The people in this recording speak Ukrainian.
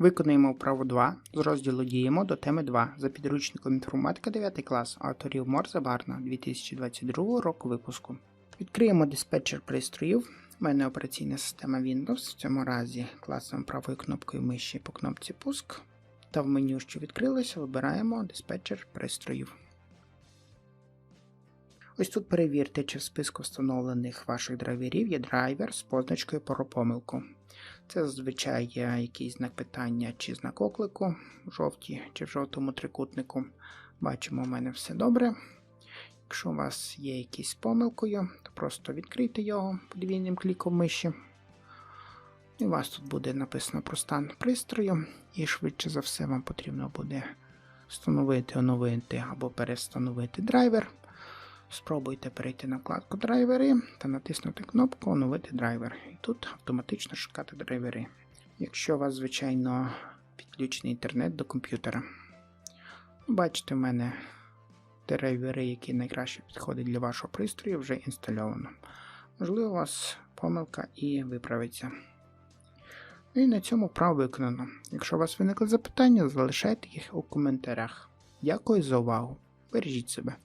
Виконуємо вправу 2 з розділу Діємо до теми 2 за підручником інформатика 9 клас авторів Морза Барна 2022 року випуску. Відкриємо диспетчер пристроїв. У мене операційна система Windows, в цьому разі класом правою кнопкою миші по кнопці Пуск. Та в меню, що відкрилося, вибираємо диспетчер пристроїв. Ось тут перевірте, чи в списку встановлених ваших драйверів є драйвер з позначкою про помилку. Це зазвичай є якийсь знак питання чи знак оклику в жовтій чи в жовтому трикутнику. Бачимо, у мене все добре. Якщо у вас є якісь помилкою, то просто відкрийте його подвійним кліком миші. І у вас тут буде написано про стан пристрою, і швидше за все вам потрібно буде встановити, оновити або перестановити драйвер. Спробуйте перейти на вкладку драйвери та натиснути кнопку Оновити драйвер. І тут автоматично шукати драйвери. Якщо у вас, звичайно, підключений інтернет до комп'ютера. Бачите, в мене драйвери, які найкраще підходять для вашого пристрою, вже інстальовано. Можливо, у вас помилка і виправиться. Ну І на цьому вправо виконано. Якщо у вас виникли запитання, залишайте їх у коментарях. Дякую за увагу. Бережіть себе.